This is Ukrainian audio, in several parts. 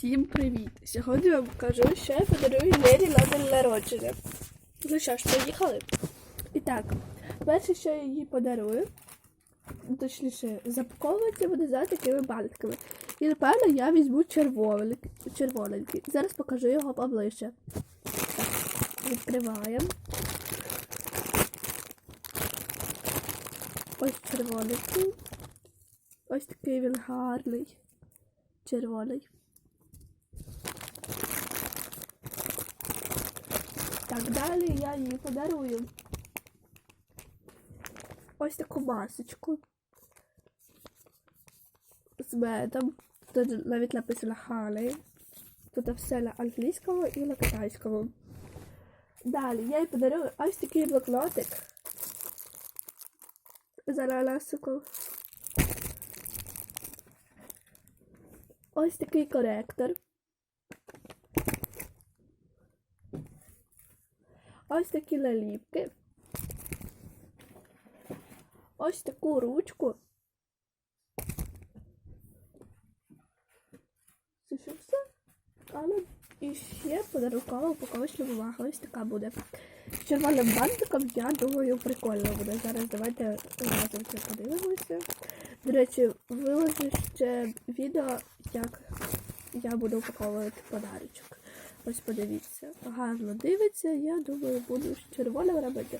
Всім привіт! Сьогодні я вам покажу, що я подарую Лері на день народження. Ну що ж, поїхали? І так, перше, що я їй подарую, точніше, запаковувати буде за такими бантками. І напевно я візьму червоненький. Зараз покажу його поближче. Так, відкриваємо. Ось червоненький. Ось такий він гарний. Червоний. Так, далі я їй подарую ось таку масочку з медом. Тут навіть написано Хали. Тут все на англійському і на китайському. Далі я їй подарую ось такий блокнотик. Зараз ласику. Ось такий коректор. Ось такі наліпки. Ось таку ручку. Це що все? Але і ще подарункова упаковочна бумага. Ось така буде. З червоним бантиком, я думаю, прикольно буде. Зараз давайте разом це подивимося. До речі, виложу ще відео, як я буду упаковувати подарочок. Ось подивіться. Гарно дивиться, я думаю, буду з червоним робити.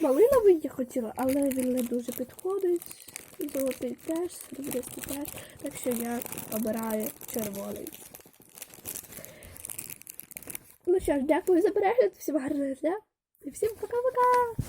Малиновий я хотіла, але він не дуже підходить. Золотий теж, серебристий теж. Так що я обираю червоний. Ну що ж, дякую за перегляд, всім гарного дня і всім пока-пока!